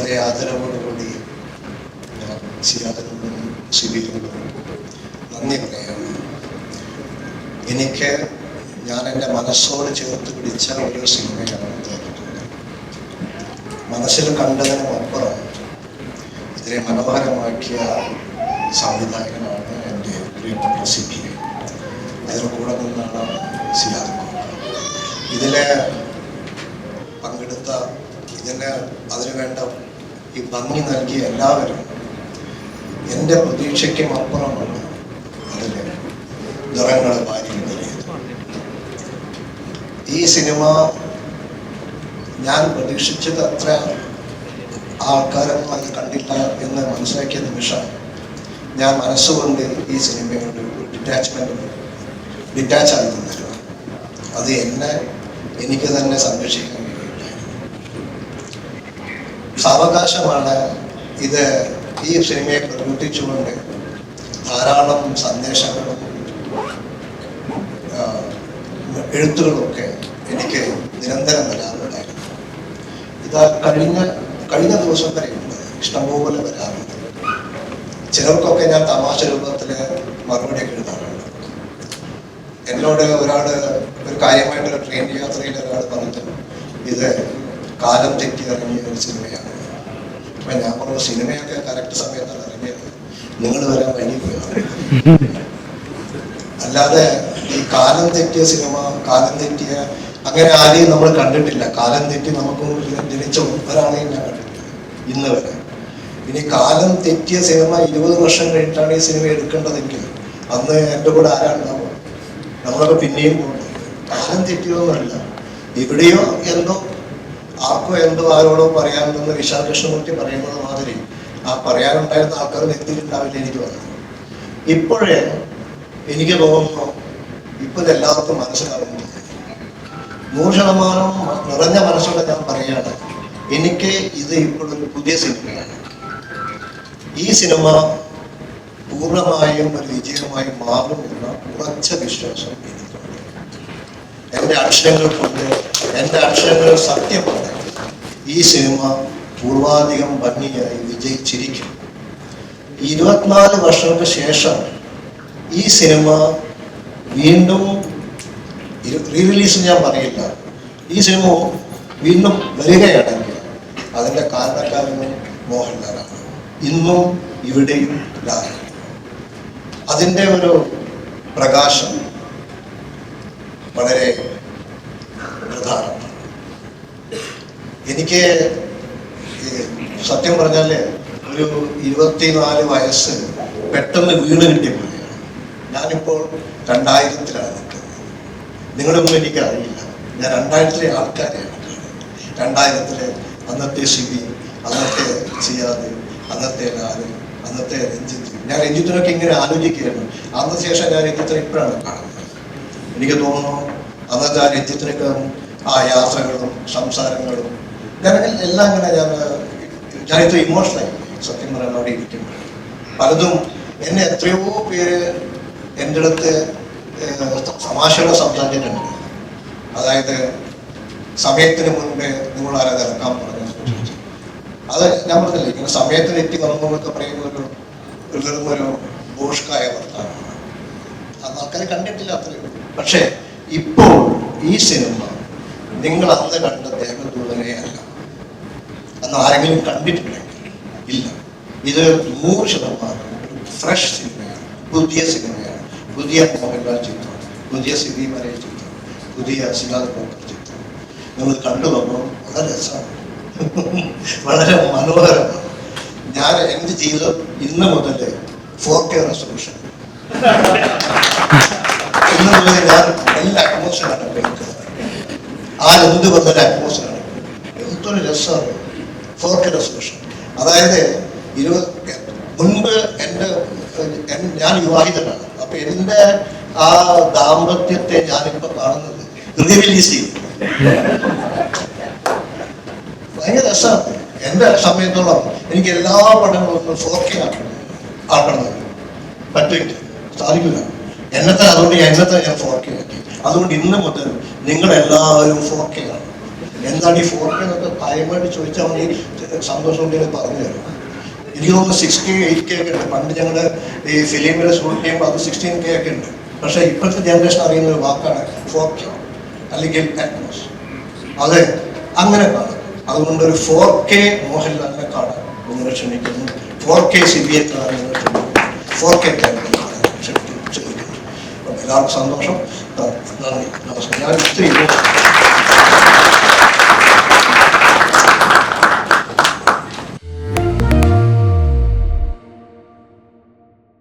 വളരെ ആദരവോടുകൂടി ഞാൻ സിയാദനോടും സിബിലിനോടും നന്ദി പറയുകയാണ് എനിക്ക് ഞാൻ എന്റെ മനസ്സോട് ചേർത്ത് പിടിച്ച ഒരു സിനിമയാണ് മനസ്സിൽ കണ്ടതിനും അപ്പുറം ഇതിനെ മനോഹരമാക്കിയ സംവിധായകനാണ് എന്റെ പ്രിയപ്പെട്ട സിബി. അതിന് കൂടെ നിന്നാണ് സിയാദ് ഇതിലെ പങ്കെടുത്ത ഇതിന് അതിനു വേണ്ട ഈ ഭംഗി നൽകിയ എല്ലാവരും എന്റെ പ്രതീക്ഷയ്ക്കും അപ്പുറമാണ് അതിൽ നിറങ്ങൾ വാരി ഈ സിനിമ ഞാൻ പ്രതീക്ഷിച്ചത് അത്ര ആൾക്കാരൊന്നും അത് കണ്ടില്ല എന്ന് മനസ്സിലാക്കിയ നിമിഷം ഞാൻ മനസ്സുകൊണ്ട് ഈ സിനിമയോട് ഡിറ്റാച്ച്മെന്റ് ഡിറ്റാച്ച് ആയി അത് എന്നെ എനിക്ക് തന്നെ വേണ്ടിയിട്ടായിരുന്നു സാവകാശമാണ് ഇത് ഈ സിനിമയെ പ്രവർത്തിച്ചുകൊണ്ട് ധാരാളം സന്ദേശങ്ങളും എഴുത്തുകളൊക്കെ എനിക്ക് നിരന്തരം വരാറുണ്ടായിരുന്നു. ഇത് കഴിഞ്ഞ കഴിഞ്ഞ ദിവസം വരെയുണ്ട് ഇഷ്ടംപോലെ വരാറുണ്ട്. ചിലർക്കൊക്കെ ഞാൻ തമാശ രൂപത്തിൽ മറുപടി എഴുതാറുണ്ട്. എന്നോട് ഒരാൾ ഒരു കാര്യമായിട്ടൊരു ട്രെയിൻ യാത്രയിൽ ഒരാൾ പറഞ്ഞു ഇത് കാലം തെറ്റി ഇറങ്ങിയ ഒരു സിനിമയാണ്. അപ്പൊ ഞാൻ പറഞ്ഞു സിനിമയൊക്കെ കറക്റ്റ് സമയത്താണ് ഇറങ്ങിയത്. നിങ്ങൾ വരാൻ വൈകിപ്പോയാണ് അല്ലാതെ ഈ കാലം തെറ്റിയ സിനിമ കാലം തെറ്റിയ അങ്ങനെ ആരെയും നമ്മൾ കണ്ടിട്ടില്ല. കാലം തെറ്റി നമുക്ക് ജനിച്ച? ഒരാളെയും ഞാൻ കണ്ടിട്ടില്ല. ഇന്ന് വരെ. ഇനി കാലം തെറ്റിയ സിനിമ ഇരുപത് വർഷം കഴിഞ്ഞിട്ടാണ് ഈ സിനിമ എടുക്കേണ്ടതെങ്കിൽ അന്ന് എന്റെ കൂടെ ആരാണ്ടാവുക നമ്മളൊക്കെ പിന്നെയും പോകണം കാലം തെറ്റിയതൊന്നുമല്ല. എവിടെയോ എന്തോ ആർക്കോ എന്തോ ആരോടോ പറയാനുണ്ടെന്ന് വിശാൽ കൃഷ്ണമൂർത്തി പറയുന്നത് മാതിരി ആ പറയാനുണ്ടായിരുന്ന ആൾക്കാർ എത്തിയിട്ടുണ്ടാവില്ല എനിക്ക് വന്നത് ഇപ്പോഴേ എനിക്ക് തോന്നുന്നു ഇപ്പം എല്ലാവർക്കും മനസ്സിലാവുന്നു. നൂറ് ശതമാനം നിറഞ്ഞ മനസ്സോടെ ഞാൻ പറയുകയാണ്. എനിക്ക് ഇത് ഇപ്പോഴൊരു പുതിയ സിനിമയാണ്. ഈ സിനിമ പൂർണമായും ഒരു വിജയമായി മാറും ഉറച്ച വിശ്വാസം എനിക്കുണ്ട് എന്റെ അക്ഷരങ്ങൾ കൊണ്ട് എന്റെ അക്ഷരങ്ങൾ സത്യമാണ്. ഈ സിനിമ പൂർവാധികം ഭംഗിയായി വിജയിച്ചിരിക്കും. ഇരുപത്തിനാല് വർഷങ്ങൾക്ക് ശേഷം ഈ സിനിമ വീണ്ടും റീ റിലീസ് ഞാൻ പറയില്ല. ഈ സിനിമ വീണ്ടും വരികയാണെങ്കിൽ അതിന്റെ കാരണക്കാരനും മോഹൻലാലാണ്. ഇന്നും ഇവിടെയും ലാൽ അതിന്റെ ഒരു പ്രകാശം വളരെ പ്രധാനമാണ്. എനിക്ക് സത്യം പറഞ്ഞാൽ ഒരു ഇരുപത്തിനാല് വയസ്സ് പെട്ടെന്ന് വീണ് കിട്ടിയ പോലെയാണ് ഞാനിപ്പോൾ രണ്ടായിരത്തിലാണ് നിൽക്കുന്നത്. നിങ്ങളൊന്നും എനിക്ക് അറിയില്ല ഞാൻ രണ്ടായിരത്തിലെ ആൾക്കാരെയാണ് രണ്ടായിരത്തിലെ അന്നത്തെ ശിവി അന്നത്തെ സിയാദ് അന്നത്തെ ലാൽ അന്നത്തെ രഞ്ജിത്ത്. ഞാൻ രഞ്ജിത്തിനൊക്കെ ഇങ്ങനെ ആലോചിക്കുകയാണ് അന്ന് ശേഷം ഞാൻ രഞ്ജിത്തിനെ ഇപ്പോഴാണ് കാണുന്നത്. എനിക്ക് തോന്നുന്നു അന്നത്തെ ആ രഞ്ജിത്തിനൊക്കെ ആ യാത്രകളും സംസാരങ്ങളും ഞാൻ എല്ലാം ഇങ്ങനെ ഞാൻ ഞാനിത്ര ഇമോഷണലായി സത്യം പറയാൻ അവിടെ ഇരിക്കുമ്പോൾ പലതും എന്നെ എത്രയോ പേര് എന്റെ അടുത്ത് തമാശകളെ സംസാരിച്ചിട്ടുണ്ട്. അതായത് സമയത്തിന് മുൻപേ നിങ്ങൾ ആരാ ഇറക്കാൻ പറഞ്ഞു അത് ഞാൻ പറഞ്ഞില്ലേ ഇങ്ങനെ സമയത്തിന് എത്തി വന്നു എന്നൊക്കെ പറയുന്ന ഒരു ഒരു വെറും ഒരു ഭോഷ്കായ വർത്താനമാണ് അന്ന് ആൾക്കാരെ കണ്ടിട്ടില്ല അത്രയും. പക്ഷേ ഇപ്പോൾ ഈ സിനിമ നിങ്ങൾ അന്ന് കണ്ട ദേവദൂതനെ അല്ല. അന്ന് ആരെങ്കിലും കണ്ടിട്ടുണ്ടെങ്കിൽ ഇല്ല. ഇത് നൂറ് ശതമാനം ഫ്രഷ് സിനിമയാണ് പുതിയ സിനിമയാണ് പുതിയ മോഹൻലാൽ ചിത്രം. പുതിയ സിനിമയിലെ ചിത്രം. പുതിയ സിലാദ് പോക്കർ ചിത്രം. നമ്മൾ കണ്ടു വന്നോ വളരെ രസമാണ്. വളരെ മനോഹരമാണ്. ഞാൻ എന്റെ ജീവിതം ഇന്ന് മുതൽ ഫോർ കെ റെസൊല്യൂഷൻ ഇന്ന് മുതൽ ഞാൻ നല്ല അറ്റ്മോസ്ഫിയറാണ് ആ എന്ത് വന്നൊരു അറ്റ്മോസ്ഫിയറാണ് എന്തൊരു രസമാണ്. ഫോർ കെ റെസൊല്യൂഷൻ അതായത് ഇരുപത് മുൻപ് എന്റെ എൻ- ഞാൻ വിവാഹിതനാണ്. അപ്പൊ എന്റെ ആ ദാമ്പത്യത്തെ ഞാനിപ്പോ കാണുന്നത് റിലീസ് ചെയ്യും. ഭയങ്കര രസമാണ് എന്റെ സമയത്തോളം എനിക്ക് എല്ലാ പടങ്ങളും ഫോർ കെ ആക്കണം. പറ്റില്ല. സാധിക്കില്ല. എന്നത്തെ അതുകൊണ്ട് എന്നത്തെ ഞാൻ ഫോർ കെ ആക്കി അതുകൊണ്ട് ഇന്ന് മുതൽ നിങ്ങളെല്ലാവരും ഫോർ ആണ് എന്താണ് ഈ ഫോർ എന്നൊക്കെ പ്രായമായിട്ട് ചോദിച്ചാൽ മതി. സന്തോഷം ഉണ്ടെങ്കിൽ പറഞ്ഞു തരും. എനിക്ക് തോന്നുന്നു സിക്സ് കെ എയ്റ്റ് കെ ഒക്കെ ഉണ്ട്. പണ്ട് ഞങ്ങളുടെ ഈ ഫിലിമിൽ ഷൂട്ട് ചെയ്യുമ്പോൾ അത് സിക്സ്റ്റീൻ കെ ഒക്കെ ഉണ്ട്. പക്ഷേ ഇപ്പോഴത്തെ ജനറേഷൻ അറിയുന്ന ഒരു വാക്കാണ് ഫോർ കെ അല്ലെങ്കിൽ അറ്റ്മോസ് അത് അങ്ങനെ കാണും. അതുകൊണ്ട് ഒരു ഫോർ കെ മോഹൻലാലിനെ കാണാൻ നിങ്ങൾ ക്ഷണിക്കുന്നു ഫോർ കെ സി ബി കാണാൻ നിങ്ങൾ ക്ഷണിക്കുന്നു ഫോർ കെ ക്ഷണിക്കുന്നു എല്ലാവർക്കും സന്തോഷം. നന്ദി. നമസ്കാരം. ഞാൻ ഇത്തിരി